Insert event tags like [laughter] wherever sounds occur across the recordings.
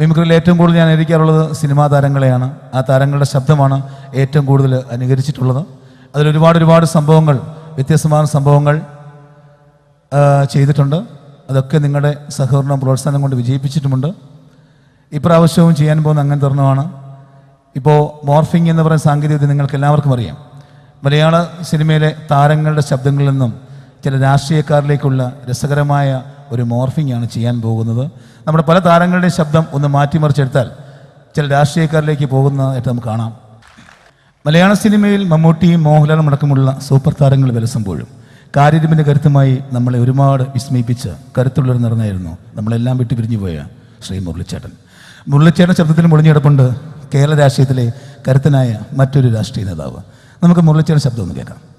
മിമിക്രിയിൽ ഏറ്റവും കൂടുതൽ ഞാൻ അനുകരിക്കാറുള്ളത് സിനിമാ താരങ്ങളെയാണ്. ആ താരങ്ങളുടെ ശബ്ദമാണ് ഏറ്റവും കൂടുതൽ അനുകരിച്ചിട്ടുള്ളത്. അതിൽ ഒരുപാട് ഒരുപാട് സംഭവങ്ങൾ വ്യത്യസ്തമായ സംഭവങ്ങൾ ചെയ്തിട്ടുണ്ട്. അതൊക്കെ നിങ്ങളുടെ സഹകരണം പ്രോത്സാഹനം കൊണ്ട് വിജയിപ്പിച്ചിട്ടുമുണ്ട്. ഇപ്രാവശ്യവും ചെയ്യാൻ പോകുന്ന അങ്ങനെ തരണമാണ് ഇപ്പോൾ മോർഫിംഗ് എന്ന് പറയുന്ന സാങ്കേതികവിദ്യ നിങ്ങൾക്ക് എല്ലാവർക്കും അറിയാം. മലയാള സിനിമയിലെ താരങ്ങളുടെ ശബ്ദങ്ങളിൽ നിന്നും ചില രാഷ്ട്രീയക്കാരിലേക്കുള്ള രസകരമായ ഒരു മോർഫിംഗ് ആണ് ചെയ്യാൻ പോകുന്നത്. നമ്മുടെ പല താരങ്ങളുടെയും ശബ്ദം ഒന്ന് മാറ്റിമറിച്ചെടുത്താൽ ചില രാഷ്ട്രീയക്കാരിലേക്ക് പോകുന്നതായിട്ട് നമുക്ക് കാണാം. മലയാള സിനിമയിൽ മമ്മൂട്ടിയും മോഹൻലാലും അടക്കമുള്ള സൂപ്പർ താരങ്ങൾ വിലസുമ്പോഴും കാര്യരുമിന്റെ കരുത്തുമായി നമ്മളെ ഒരുപാട് വിസ്മയിപ്പിച്ച് കരുത്തുള്ളൊരു നിറഞ്ഞായിരുന്നു നമ്മളെല്ലാം വിട്ടു പിരിഞ്ഞു പോയ ശ്രീ മുരളിച്ചേട്ടൻ. മുരളിച്ചേട്ടൻ ശബ്ദത്തിൽ മുടിഞ്ഞിടപ്പുണ്ട് കേരള രാഷ്ട്രീയത്തിലെ കരുത്തനായ മറ്റൊരു രാഷ്ട്രീയ നേതാവ്. നമുക്ക് മുരളിച്ചേട്ടൻ ശബ്ദം ഒന്ന് കേൾക്കാം.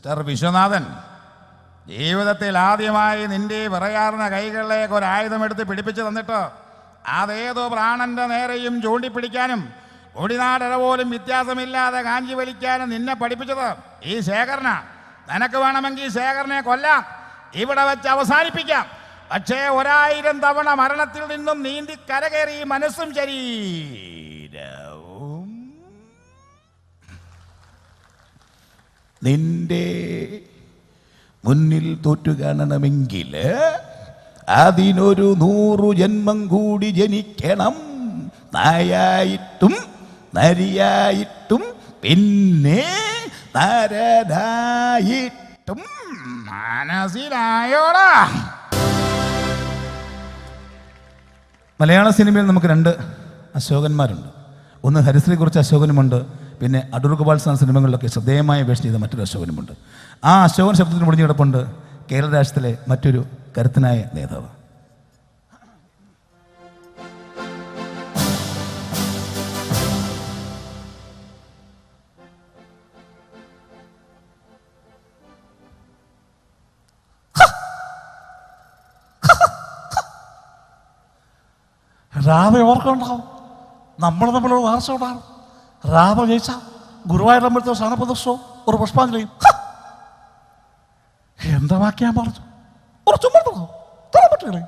മിസ്റ്റർ വിശ്വനാഥൻ. ജീവിതത്തിൽ ആദ്യമായി നിന്റെ വിറയാറിന കൈകളിലേക്ക് ഒരു ആയുധമെടുത്ത് പിടിപ്പിച്ചു തന്നിട്ട് അതേതോ പ്രാണന്റെ നേരെയും ചൂണ്ടിപ്പിടിക്കാനും ഒടിനാടര പോലും വ്യത്യാസമില്ലാതെ കാഞ്ചി വലിക്കാനും നിന്നെ പഠിപ്പിച്ചത് ഈ ശേഖരന. നിനക്ക് വേണമെങ്കിൽ ശേഖരനെ കൊല്ലാം. ഇവിടെ വെച്ച് അവസാനിപ്പിക്കാം. പക്ഷേ ഒരായിരം തവണ മരണത്തിൽ നിന്നും നീന്തി കരകയറി മനസ്സും ശരീരവും നിന്റെ മുന്നിൽ തോറ്റു കാണണമെങ്കിൽ അതിനൊരു നൂറു ജന്മം കൂടി ജനിക്കണം. നായായിട്ടും നരിയായിട്ടും പിന്നെ നരനായിട്ടും മനസ്സിലായോടാ മലയാള സിനിമയിൽ നമുക്ക് രണ്ട് അശോകന്മാരുണ്ട്. ഒന്ന് ഹരിശ്രീ കുറിച്ച് അശോകനുമുണ്ട്. പിന്നെ അടൂർ ഗോപാൽ സാർ സിനിമകളിലൊക്കെ ശ്രദ്ധേയമായ വേഷം ചെയ്ത മറ്റൊരു അശോകനുമുണ്ട്. ആ അശോകൻ ശബ്ദത്തിന് മുടിഞ്ഞു കിടപ്പുണ്ട് കേരള രാഷ്ട്രത്തിലെ മറ്റൊരു കരുത്തനായ നേതാവ്. രാവിലെ ഓർക്കുണ്ടാവും നമ്മൾ തമ്മിലുള്ള വാർച്ച ഉണ്ടാകും രാധ ജയിച്ച ഗുരുവായൂരമ്പലത്തെ സ്ഥാനപ്രദർശനവും ഒരു പുഷ്പാഞ്ജലിയും എന്താ വാക്ക് ഞാൻ പറഞ്ഞു ഒരു തരാൻ പറ്റില്ലേ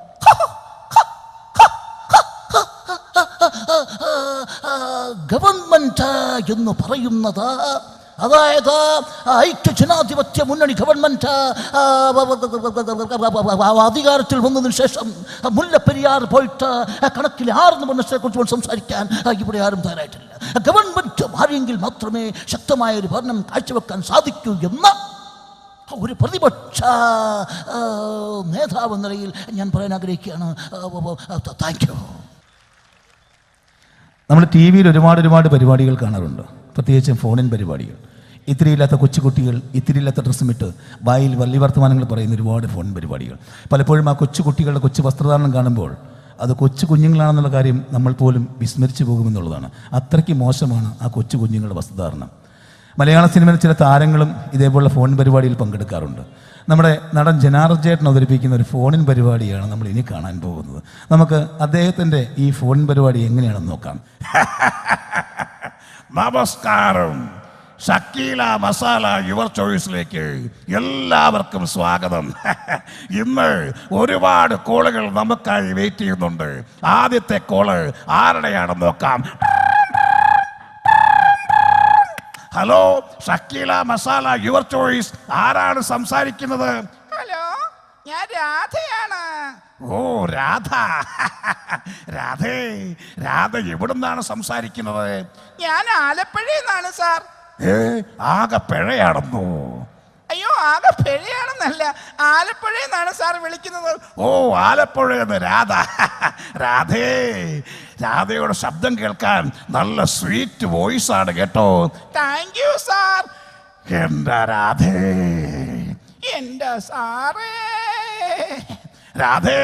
ഗവൺമെന്റ് എന്ന് പറയുന്നത് അതായത് ഐക്യ ജനാധിപത്യ മുന്നണി ഗവൺമെന്റ് ആ, അധികാരത്തിൽ വന്നതിന് ശേഷം മുല്ലപ്പെരിയാർ പോയിട്ട് കണക്കിൽ ആറ് മനസ്സിനെ കുറിച്ച് സംസാരിക്കാൻ ഇവിടെ ആരും തയ്യാറായിട്ടില്ല ഗവൺമെന്റ് മാറിയെങ്കിൽ മാത്രമേ ശക്തമായ ഒരു ഭരണം കാഴ്ചവെക്കാൻ സാധിക്കൂ എന്ന ഒരു പ്രതിപക്ഷ നേതാവ് നിലയിൽ ഞാൻ പറയാൻ ആഗ്രഹിക്കുകയാണ്. Thank you. നമ്മൾ ടി വിയിൽ ഒരുപാട് ഒരുപാട് പരിപാടികൾ കാണാറുണ്ട്. പ്രത്യേകിച്ചും ഫോണിൻ പരിപാടികൾ. ഇത്തിരിയില്ലാത്ത കൊച്ചുകുട്ടികൾ ഇത്തിരിയില്ലാത്ത ഡ്രസ്സും ഇട്ട് വായിൽ വള്ളി വർത്തമാനങ്ങൾ പറയുന്ന ഒരുപാട് ഫോൺ പരിപാടികൾ. പലപ്പോഴും ആ കൊച്ചുകുട്ടികളുടെ കൊച്ചു വസ്ത്രധാരണം കാണുമ്പോൾ അത് കൊച്ചു കുഞ്ഞുങ്ങളാണെന്നുള്ള കാര്യം നമ്മൾ പോലും വിസ്മരിച്ചു പോകുമെന്നുള്ളതാണ്. അത്രയ്ക്ക് മോശമാണ് ആ കൊച്ചു കുഞ്ഞുങ്ങളുടെ വസ്തുധാരണം മലയാള സിനിമയിൽ ചില താരങ്ങളും ഇതേപോലുള്ള ഫോൺ പരിപാടിയിൽ പങ്കെടുക്കാറുണ്ട്. നമ്മുടെ നടൻ ജനാർജേട്ടൻ അവതരിപ്പിക്കുന്ന ഒരു ഫോണിൻ പരിപാടിയാണ് നമ്മൾ ഇനി കാണാൻ പോകുന്നത്. നമുക്ക് അദ്ദേഹത്തിന്റെ ഈ ഫോൺ പരിപാടി എങ്ങനെയാണെന്ന് നോക്കാം. [laughs] നമസ്കാരം. ഷക്കീല മസാല യുവർ ചോയ്സിലേക്ക് എല്ലാവർക്കും സ്വാഗതം. [laughs] ഇന്ന് ഒരുപാട് കോളുകൾ നമുക്കായി വെയിറ്റ് ചെയ്യുന്നുണ്ട്. ആദ്യത്തെ കോൾ ആരുടെയാണെന്ന് നോക്കാം. Hello Shakeela masala your choice. ആരാണ് സംസാരിക്കുന്നത്? ഹലോ ഞാൻ രാധയാണ്. ഓ രാധ. [laughs] രാധേ രാധ എവിടുന്നാണ് സംസാരിക്കുന്നത്? ഞാൻ ആലപ്പുഴയിൽ നിന്നാണ് സാർ. ഏ? ആകെ പിഴയാണെന്നോ? അയ്യോ ആകെ പിഴയാണെന്നല്ല. ആലപ്പുഴ എന്നാണ് സാർ വിളിക്കുന്നത്. ഓ ആലപ്പുഴ എന്ന് രാധ. രാധേ രാധയുടെ ശബ്ദം കേൾക്കാൻ നല്ല സ്വീറ്റ് വോയിസ് ആണ് കേട്ടോ. താങ്ക് യു സാർ എന്താ രാധേ? എന്താ സാറേ? രാധേ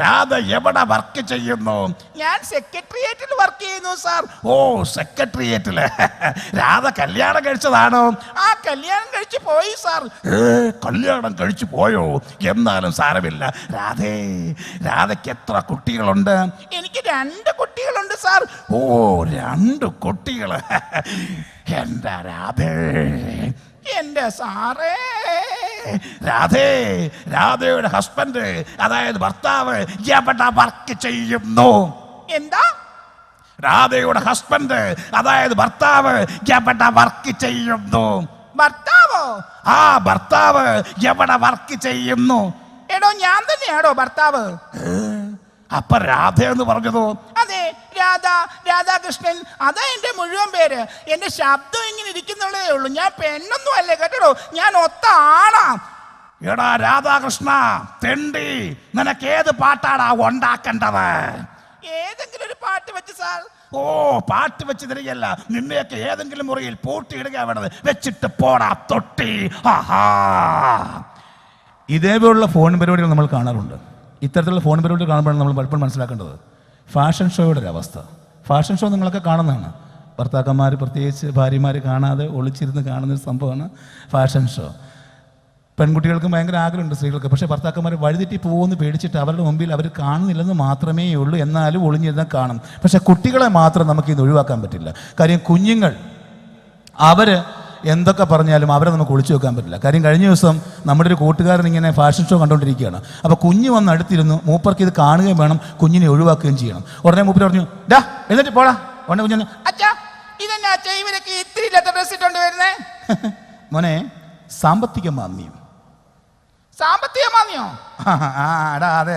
രാധ എവിടെ വർക്ക് ചെയ്യുന്നു? ഞാൻ സെക്രട്ടേറിയറ്റിൽ വർക്ക് ചെയ്യുന്നു സാർ ഓ സെക്രട്ടേറിയറ്റിൽ [laughs] രാധ കല്യാണം കഴിച്ചതാണോ? ആ കല്യാണം കഴിച്ചു പോയി സാർ കല്യാണം കഴിച്ചു പോയോ? എന്നാലും സാരമില്ല. രാധേ രാധയ്ക്ക് എത്ര കുട്ടികളുണ്ട്? എനിക്ക് രണ്ട് കുട്ടികളുണ്ട് സാർ ഓ രണ്ട് കുട്ടികൾ [laughs] എന്താ രാധേ? എന്റെ സാറേ. രാധേ രാധയുടെ ഹസ്ബൻഡ് അതായത് ഭർത്താവ് എവിടെ വർക്ക് ചെയ്യുന്നു. എന്താ? രാധയുടെ ഹസ്ബൻഡ് അതായത് ഭർത്താവ് എവിടെ വർക്ക് ചെയ്യുന്നു. ഭർത്താവോ? ആ ഭർത്താവ് എവിടെ വർക്ക് ചെയ്യുന്നു. എടോ ഞാൻ തന്നെയാണോ ഭർത്താവ്? അപ്പൊ രാധ എന്ന് പറഞ്ഞതോ? രാധ രാധാകൃഷ്ണൻ അതാ എന്റെ മുഴുവൻ പേര്. എന്റെ ശബ്ദം ഇങ്ങനെ ഇരിക്കുന്നുള്ളതേ ഉള്ളൂ. ഞാൻ പെണ്ണൊന്നും അല്ലേ കേട്ടോ ഞാൻ ഒത്ത ആണാ എടാ രാധാകൃഷ്ണ തെണ്ടി. നിനക്ക് ഏത് പാട്ടാടാ ഉണ്ടാക്കേണ്ടത്? ഏതെങ്കിലും ഒരു പാട്ട് വെച്ച് സാർ. ഓ പാട്ട് വെച്ച് തിരികല്ല നിന്നെയൊക്കെ ഏതെങ്കിലും മുറിയിൽ പൂട്ടിയിടുക വേണത് വെച്ചിട്ട് പോടാ തൊട്ടി. ആഹാ. ഇതേപോലുള്ള ഫോൺ പരിപാടികൾ നമ്മൾ കാണാറുണ്ട്. ഇത്തരത്തിലുള്ള ഫോൺ പരിപാടികൾ കാണുമ്പോഴാണ് നമ്മൾ പലപ്പോഴും മനസ്സിലാക്കേണ്ടത്. ഫാഷൻ ഷോയുടെ ഒരു അവസ്ഥ ഫാഷൻ ഷോ നിങ്ങളൊക്കെ കാണുന്നതാണ്. ഭർത്താക്കന്മാർ പ്രത്യേകിച്ച് ഭാര്യമാർ കാണാതെ ഒളിച്ചിരുന്ന് കാണുന്ന ഒരു സംഭവമാണ് ഫാഷൻ ഷോ. പെൺകുട്ടികൾക്കും ഭയങ്കര ആഗ്രഹമുണ്ട് സ്ത്രീകൾക്ക്. പക്ഷേ ഭർത്താക്കന്മാർ വഴിതെറ്റി പോകുമെന്ന് പേടിച്ചിട്ട് അവരുടെ മുമ്പിൽ അവർ കാണുന്നില്ലെന്ന് മാത്രമേ ഉള്ളൂ എന്നാലും ഒളിഞ്ഞിരുന്നാൽ കാണും. പക്ഷേ കുട്ടികളെ മാത്രം നമുക്ക് ഇത് ഒഴിവാക്കാൻ പറ്റില്ല. കാര്യം കുഞ്ഞുങ്ങൾ അവർ എന്തൊക്കെ പറഞ്ഞാലും അവരെ നമുക്ക് ഒളിച്ചു വെക്കാൻ പറ്റില്ല. കാര്യം കഴിഞ്ഞ ദിവസം നമ്മുടെ ഒരു കൂട്ടുകാരൻ ഇങ്ങനെ ഫാഷൻ ഷോ കണ്ടുകൊണ്ടിരിക്കുകയാണ് അപ്പോൾ കുഞ്ഞ് വന്ന് അടുത്തിരുന്നു മൂപ്പർക്ക് ഇത് കാണുകയും വേണം കുഞ്ഞിനെ ഒഴിവാക്കുകയും ചെയ്യണം. ഉടനെ മൂപ്പർ പറഞ്ഞു ഡാ എന്നിട്ട് പോടാ. ഉടനെ കുഞ്ഞു അച്ഛാ ഇതെന്നാ ഇവരൊക്കെ ഇത്തിരി ഡ്രസ് ഇട്ടുകൊണ്ട് വരുന്നേ? [laughs] മോനെ സാമ്പത്തിക മാന്യം സാമ്പത്തിക മാന്യോ ആ എടാ അതെ.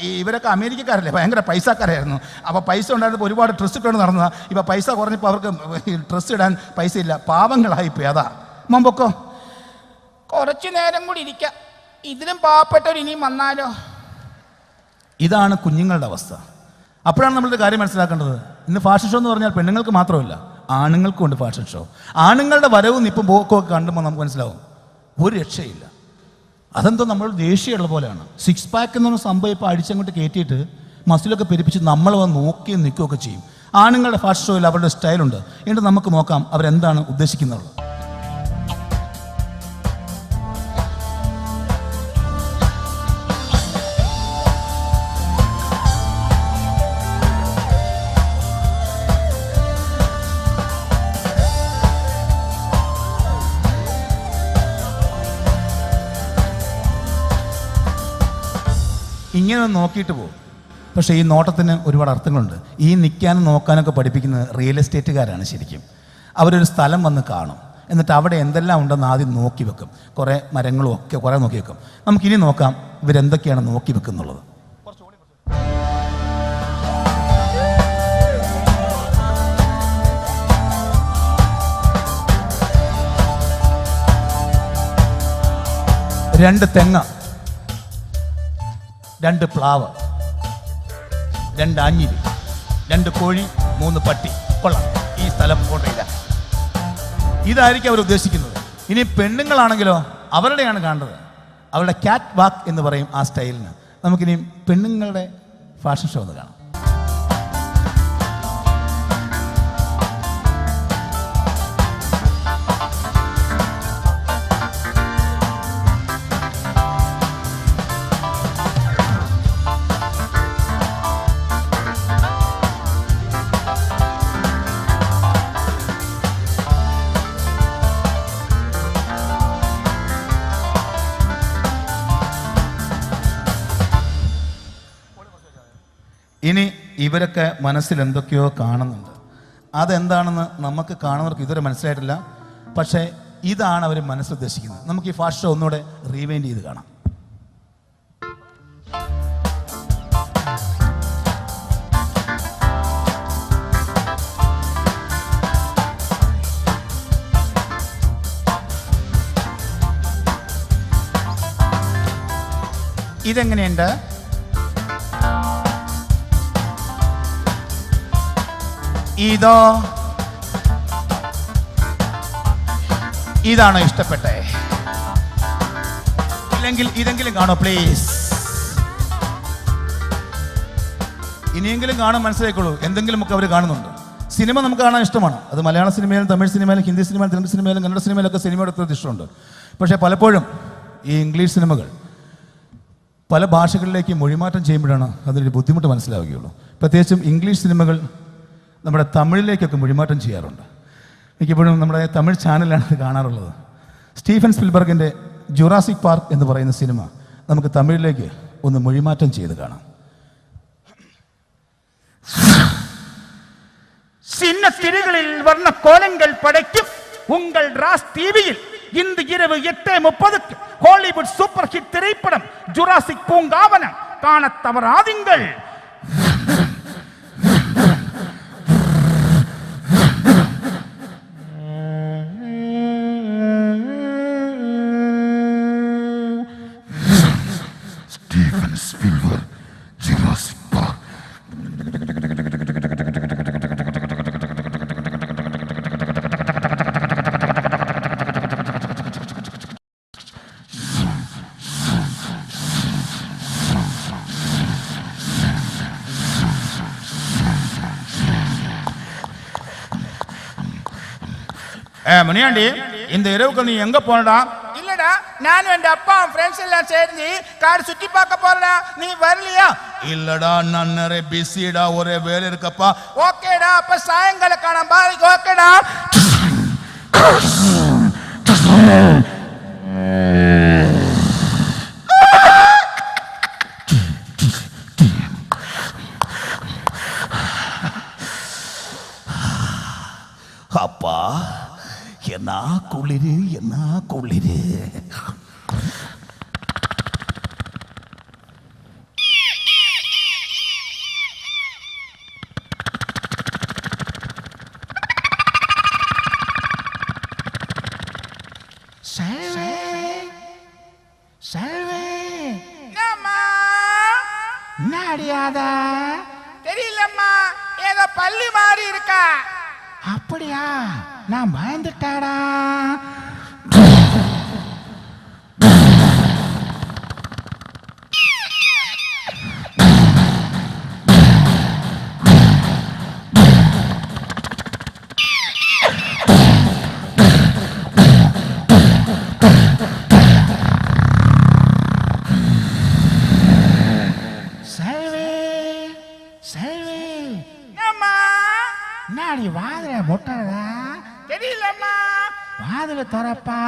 ഇവരൊക്കെ അമേരിക്കക്കാരല്ലേ? ഭയങ്കര പൈസക്കാരായിരുന്നു. അപ്പോൾ പൈസ ഉണ്ടായിരുന്നപ്പോൾ ഒരുപാട് ഡ്രസ്സ് ഇട്ടുകൊണ്ട് നടന്നതാ. ഇപ്പോൾ പൈസ കുറഞ്ഞപ്പോൾ അവർക്ക് ഡ്രസ്സ് ഇടാൻ പൈസ ഇല്ല. പാവങ്ങളായിപ്പോയി. അതാ. മുമ്പൊക്കോ? കുറച്ചു നേരം കൂടി ഇരിക്കാം. ഇതിലും പാവപ്പെട്ടവർ ഇനിയും വന്നാലോ? ഇതാണ് കുഞ്ഞുങ്ങളുടെ അവസ്ഥ. അപ്പോഴാണ് നമ്മളൊരു കാര്യം മനസ്സിലാക്കേണ്ടത്. ഇന്ന് ഫാഷൻ ഷോ എന്ന് പറഞ്ഞാൽ പെണ്ണുങ്ങൾക്ക് മാത്രമല്ല ആണുങ്ങൾക്കും ഉണ്ട് ഫാഷൻ ഷോ ആണുങ്ങളുടെ വരവും ഇപ്പം പോക്കും കണ്ടുമ്പോൾ നമുക്ക് മനസ്സിലാവും. ഒരു രക്ഷയില്ല. അതെന്തോ നമ്മൾ ദേഷ്യമുള്ള പോലെയാണ്. സിക്സ് പാക്ക് എന്ന് പറഞ്ഞ സംഭവം ഇപ്പോൾ അടിച്ചങ്ങോട്ട് കയറ്റിയിട്ട് മസിലൊക്കെ പെരുപ്പിച്ച് നമ്മൾ വന്ന് നോക്കി നിൽക്കുകയൊക്കെ ചെയ്യും. ആണുങ്ങളുടെ ഫാഷൻ ഷോയിൽ അവരുടെ സ്റ്റൈലുണ്ട് എന്നിട്ട് നമുക്ക് നോക്കാം അവരെന്താണ് ഉദ്ദേശിക്കുന്നത് ഇങ്ങനെ നോക്കിയിട്ട് പോകും. പക്ഷേ ഈ നോട്ടത്തിന് ഒരുപാട് അർത്ഥങ്ങളുണ്ട്. ഈ നിൽക്കാനും നോക്കാനൊക്കെ പഠിപ്പിക്കുന്നത് റിയൽ എസ്റ്റേറ്റുകാരാണ് ശരിക്കും. അവരൊരു സ്ഥലം വന്ന് കാണും. എന്നിട്ട് അവിടെ എന്തെല്ലാം ഉണ്ടെന്ന് ആദ്യം നോക്കി വെക്കും. കുറേ മരങ്ങളും ഒക്കെ കുറേ നോക്കി വെക്കും. നമുക്കിനി നോക്കാം ഇവരെന്തൊക്കെയാണ് നോക്കി വെക്കുന്നുള്ളത്. രണ്ട് തെങ്ങ്. രണ്ട് പ്ലാവ് രണ്ട് അഞ്ഞിരി രണ്ട് കോഴി മൂന്ന് പട്ടി. കൊള്ളാം. ഈ സ്ഥലം കൊണ്ടില്ല ഇതായിരിക്കും അവർ ഉദ്ദേശിക്കുന്നത്. ഇനി പെണ്ണുങ്ങളാണെങ്കിലോ അവരുടെയാണ് കാണുന്നത്. അവരുടെ ക്യാറ്റ് വാക്ക് എന്ന് പറയും ആ സ്റ്റൈലിന് നമുക്കിനി പെണ്ണുങ്ങളുടെ ഫാഷൻ ഷോ ഒന്ന് കാണാം. ഇവരൊക്കെ മനസ്സിൽ എന്തൊക്കെയോ കാണുന്നുണ്ട്. അതെന്താണെന്ന് നമുക്ക് കാണുന്നവർക്ക് ഇതുവരെ മനസ്സിലായിട്ടില്ല. പക്ഷേ ഇതാണ് അവർ മനസ്സുദ്ദേശിക്കുന്നത് നമുക്ക് ഈ ഫാസ്റ്റ് ഷോ ഒന്നുകൂടെ റീവൈൻഡ് ചെയ്ത് കാണാം. ഇതെങ്ങനെയുണ്ട്? ഇതോ. ഇതാണോ ഇഷ്ടപ്പെട്ടേ. ഇല്ലെങ്കിൽ ഇതെങ്കിലും കാണോ പ്ലീസ് ഇനിയെങ്കിലും കാണാൻ മനസ്സിലാക്കുള്ളൂ എന്തെങ്കിലും ഒക്കെ അവർ കാണുന്നുണ്ട്. സിനിമ നമുക്ക് കാണാൻ ഇഷ്ടമാണ്. അത് മലയാള സിനിമയിലും തമിഴ് സിനിമയിലും ഹിന്ദി സിനിമയിലും തെലുങ്ക് സിനിമയിലും കന്നഡ സിനിമയിലൊക്കെ സിനിമയുടെ അത്ര ഇഷ്ടമുണ്ട്. പക്ഷേ പലപ്പോഴും ഈ ഇംഗ്ലീഷ് സിനിമകൾ പല ഭാഷകളിലേക്ക് മൊഴിമാറ്റം ചെയ്യുമ്പോഴാണ് അതിനൊരു ബുദ്ധിമുട്ട് മനസ്സിലാവുകയുള്ളൂ. പ്രത്യേകിച്ചും ഇംഗ്ലീഷ് സിനിമകൾ നമ്മുടെ തമിഴിലേക്കൊക്കെ മൊഴിമാറ്റം ചെയ്യാറുണ്ട് മിക്കപ്പോഴും നമ്മുടെ തമിഴ് ചാനലാണ് ഇത് കാണാറുള്ളത് സ്റ്റീഫൻ സ്പിൽബർഗിൻ്റെ ജുറാസിക് പാർക്ക് എന്ന് പറയുന്ന സിനിമ നമുക്ക് തമിഴിലേക്ക് ഒന്ന് മൊഴിമാറ്റം ചെയ്ത് കാണാം சின்ன திரைகளில் வர்ண கோலங்கள் படைக்கும் உங்கள் ராஸ் டிவியில் இந்த இரவு எட்டு முப்பதுக்கு ஹாலிவுட் சூப்பர் ஹிட் திரைப்படம் ஜுராசிக் பூங்காவனம் காணத் தவறாதீங்கள் Steven Spielberg Jurassic Park Muniyandi இந்த இரவுக்கு நீ எங்க போனடா? இல்லடா நானும் என் அப்பா ஃப்ரெண்ட்ஸ் எல்லாம் சேர்ந்து காடு சுத்தி பார்க்க போறடா. நீ வரலையா? இல்லடா நான் நிறைய பிஸிடா ஒரே வேலை இருக்கப்பா. ஓகேடா அப்ப சாயங்காலம் காணாம பாருங்க ஓகேடா. அப்பா. എന്നാ കുളിര് എന്നാ കുളിര് தெரியலம்மா ஏதோ பள்ளி மாறி இருக்கா? அப்படியா? நான் பயந்துட்டாடா. செல்வி Tarapá.